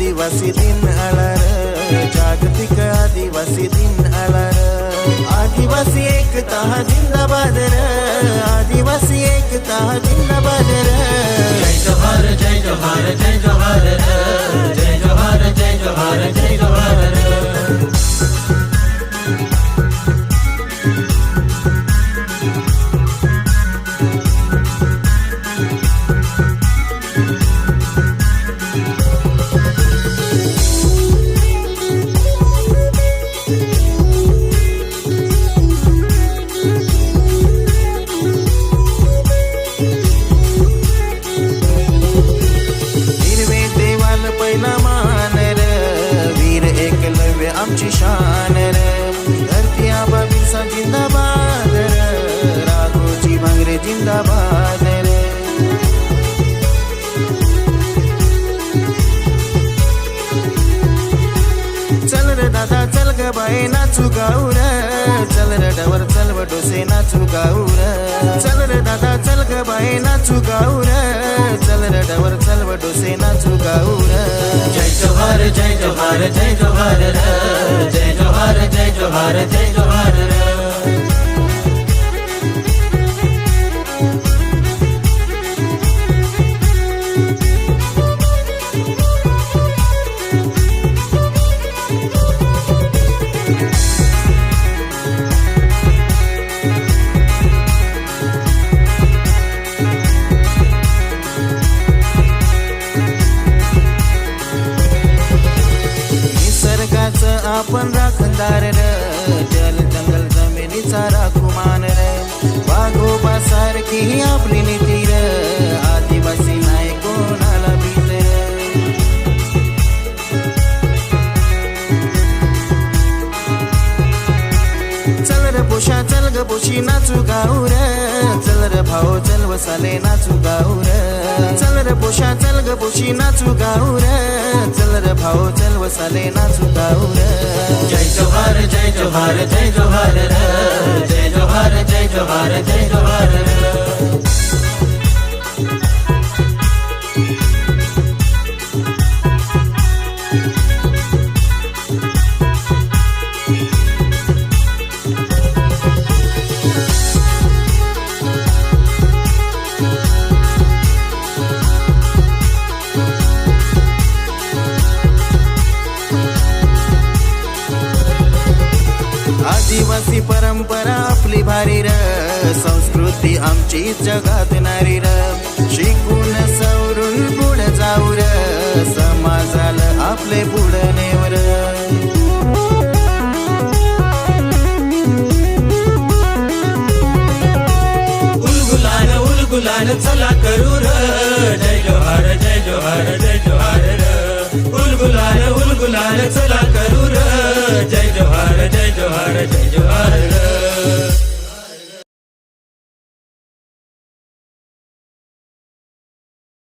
आदिवासी दिन आलार जागतिक आदिवासी दिन आलार. आदिवासी एकता जिंदाबाद र आदिवासी एकता जिंदाबाद र. जय जवाहर जय जवाहर जय जवाहर आमची शान रे. धरती आबा बिरसा जिंदाबाद रे. राघोजी भांगरे जिंदाबाद र. चल रे दादा चल ग बाई नाचू गाऊ र. चल रे डवर चल व डोसे नाचू गाऊ र. चल रे दादा चल ग बाई नाचू गाऊ र. चल रे डवर चल व डोसे नाचू गाऊ र. जय जोहार जय जोहार जय जोहार र. जय जोहार जय जोहार आपण राखणदार र. जल जंगल जमिनीचा राखुमान र. वाघोबा सारखी ही आपली नीती र. आदिवासी नाही कोणाला भीत र. चल र पोषा चल ग पोशी नाचू गाऊ र. चल रे भाऊ चल वसाले नाचू गाऊ र. चल र पोषा चल ग पोशी नाचू गाऊ र. चल र भाऊ चल वसाले नाचू गाऊ जय जोहार जय जोहार जय जोहार जय जोहार जय जोहार जय जोहार परंपरा आपली भारी र संस्कृती आमची जगात नारी र. शिकून सवरून पुढे जाऊ र समाजाला आपले पुढे नेवर उलगुलाल उलगुलाल चला करू र. जय जोहार जय जोहार जय जोहार र. उलगुलाल उलगुलाल चला करू र. जय जोहार जय जोहार जय जोहार र.